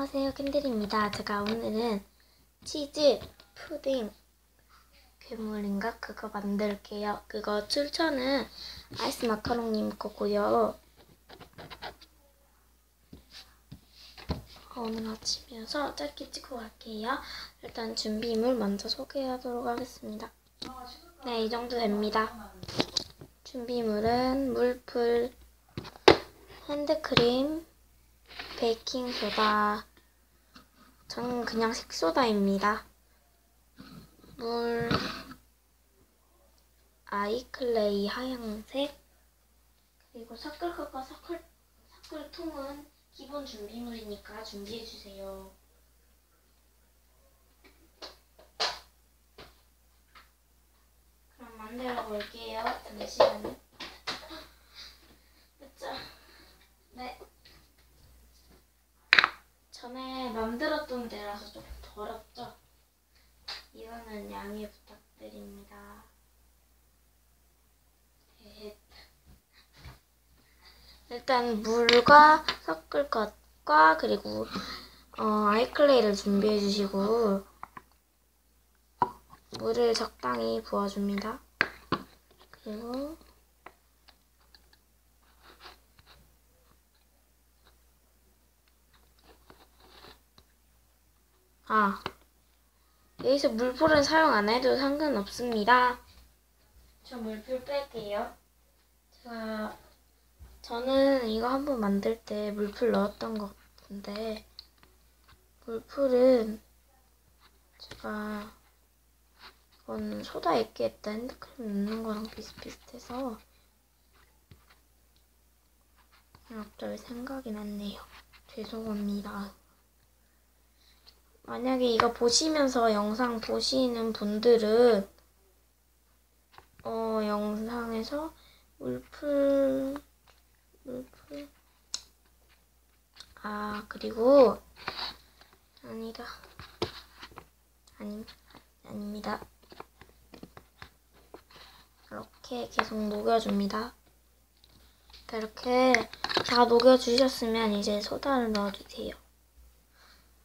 안녕하세요 캔들입니다. 제가 오늘은 치즈 푸딩 괴물인가? 그거 만들게요. 그거 출처는 아이스 마카롱님 거고요. 어, 오늘 아침이어서 짧게 찍고 갈게요. 일단 준비물 먼저 소개하도록 하겠습니다. 네 이 정도 됩니다. 준비물은 물풀 핸드크림 베이킹소다. 저는 그냥 색소다입니다. 물, 아이클레이 하얀색, 그리고 것과 섞을, 섞을 통은 기본 준비물이니까 준비해주세요. 그럼 만들어 볼게요. 잠시만요. 자, 네. 전에 만들었던 데라서 조금 더럽죠? 이거는 양해 부탁드립니다. 넷. 일단 물과 섞을 것과 그리고 어, 아이클레이를 준비해 주시고 물을 적당히 부어줍니다. 그리고 아, 여기서 물풀은 사용 안 해도 상관없습니다. 저 물풀 뺄게요. 제가, 저는 이거 한번 만들 때 물풀 넣었던 것 같은데, 물풀은 제가, 이건 소다 액기에다 핸드크림 넣는 거랑 비슷비슷해서, 갑자기 생각이 났네요. 죄송합니다. 만약에 이거 보시면서 영상 보시는 분들은 어 영상에서 물풀 물풀 아 그리고 아니다. 아니 아닙니다. 이렇게 계속 녹여줍니다. 이렇게 다 녹여주셨으면 이제 소다를 넣어주세요.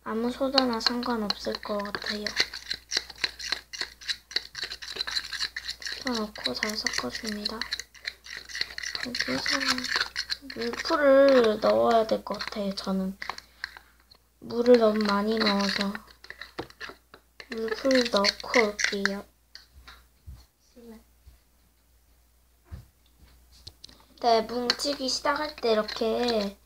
아무 소다나 상관없을 것 같아요. 넣고 잘 섞어줍니다. 여기서는 물풀을 넣어야 될 것 같아요, 저는. 물을 너무 많이 넣어서 물풀 넣고 올게요. 네, 뭉치기 시작할 때 이렇게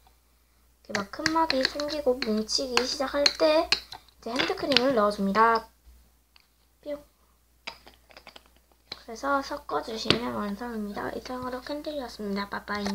막큰 막이 생기고 뭉치기 시작할 때 이제 핸드크림을 넣어줍니다. 뿅. 그래서 섞어주시면 완성입니다. 이상으로 캔들이었습니다. 빠빠이.